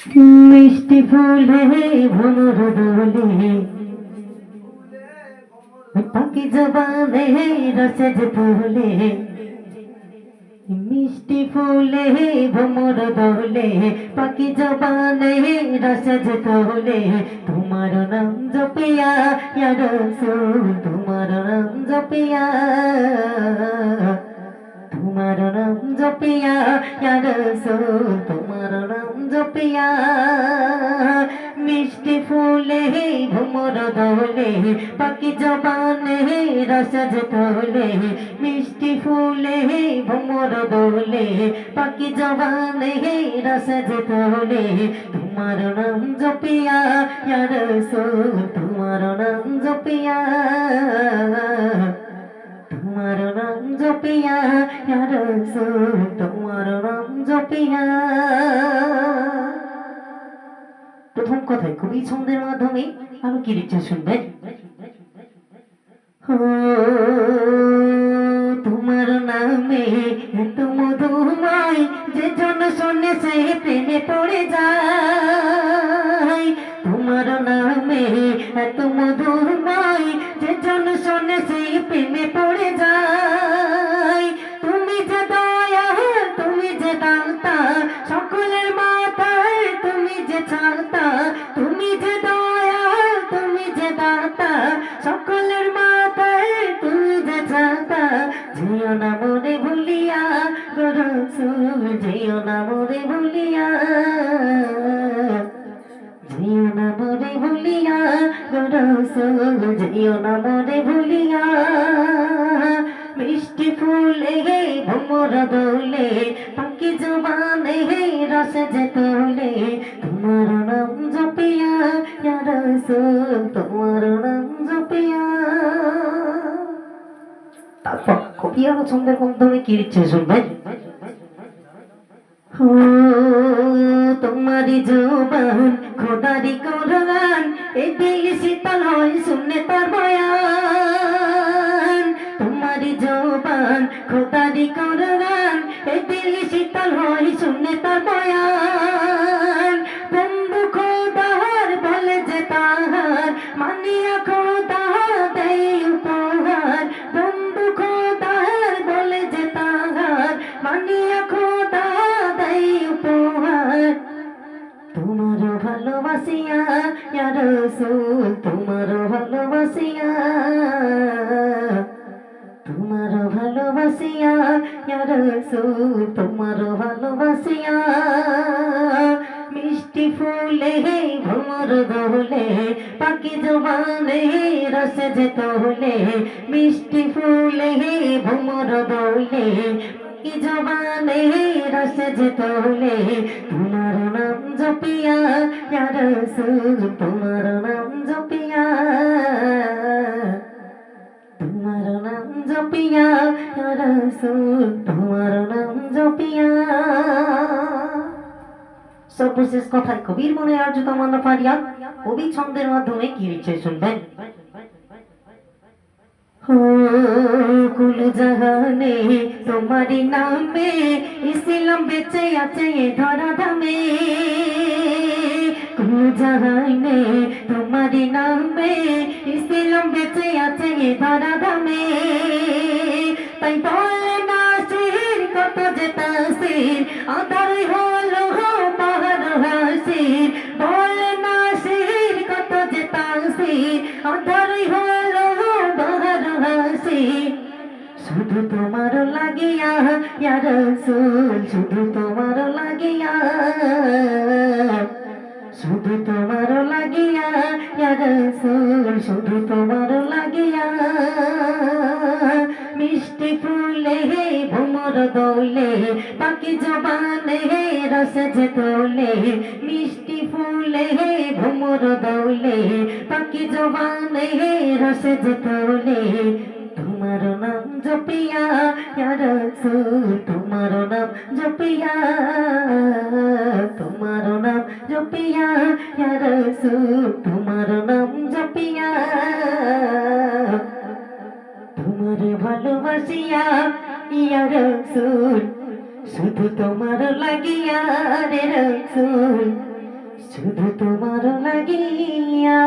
মিষ্টি ফুলে ভ্রমর দোলে পাখি জবানে রসজ তোলে মিষ্টি ফুলে ভ্রমর দোলে পাখি জবানে রসজ তোলে তোমার নাম জপিয়া ইয়া রসুল তোমার নাম জপিয়া। তোমার নাম জপিয়া ইয়া জপিয়া মিষ্টি ফুলে ভ্রমর দোলে পাখি জবানে রসজ তোলে, মিষ্টি ফুলে ভ্রমর দোলে পাখি জবানে রসজ তোলে। তোমার নাম জপিয়া ইয়া রসুল তোমার নাম জপিয়া। তোমার নাম জপিয়া ইয়া রাসূল তোমার নাম জপিয়া। কথায় কবি ছন্দের মাধ্যমে কি রিচা শুনবেন তোমার নামে এত মধুময়, যে জন শুনে সে প্রেমে পড়ে যায়। তোমার নামে এত মধুময় গরসুল যেও না মনে ভুলিয়া মিষ্টি ফুলে হে ভ্রমর দোলে পাখি জবানে হে রস যে তোলে তোমার নাম জপিয়া ইয়া রাসূল তোমার নাম জপিয়া তারপর কবি আরও ছন্দের মাধ্যমে কি লিখছে শুনবেন তোমারি জবান খোদারি কোরআন এ দিল শীতল হয় শুনে তার বয়ান, তোমারি জবান খোদারি কোরআন এ দিল শীতল হয় শুনে তার বয়ান, বন্ধু খোদার বলে যে তাহার মানিয়া ভালোবাসিয়া ইয়া রাসূল তোমার ভালোবাসিয়া তোমার ভালোবাসিয়া ইয়া রাসূল তোমার ভালোবাসিয়া মিষ্টি ফুলে ভ্রমর দোলে পাখি জবানে রস যে তোলে মিষ্টি ফুলে ভ্রমর দোলে পাখি জবানে রস যে তোলে? তোমার নাম জপিয়া রাসূল, তোমার নাম জপিয়া। তোমার নাম জপিয়া রাসূল, তোমার নাম জপিয়া। সর্বশেষ কথায় কবির মনে আর জুতা মান্য পারিয়া কবি ছন্দের মাধ্যমে কি লিখছে শুনবেন? কুল জাহানে তোমারি নামে ইসলাম বেঁচে আছে ধরা ধামে কুল জাহানে তোমারি নামে ইসলাম বেঁচে আছে ধরা ধামে তাই বলে না কত যে তাসির আধার হলো শুধু তোমার লাগিয়া, ইয়া রাসূল, শুধু তোমার লাগিয়া। শুধু তোমার লাগিয়া, ইয়া রাসূল, শুধু তোমার লাগিয়া। মিষ্টি ফুলে হে ভ্রমর দোলে, পাখি জবানে হে রস যে তোলে। মিষ্টি ফুলে হে ভ্রমর দোলে, পাখি জবানে হে রস যে নাম জপিয়া তোমার নাম জপিয়া, তোমার নাম জপিয়া তোমার নাম জপিয়া। তোমার ভালোবাসিয়া ইয়া রাসূল শুধু তোমার লাগিয়া রে রাসূল শুধু তোমার লাগিয়া।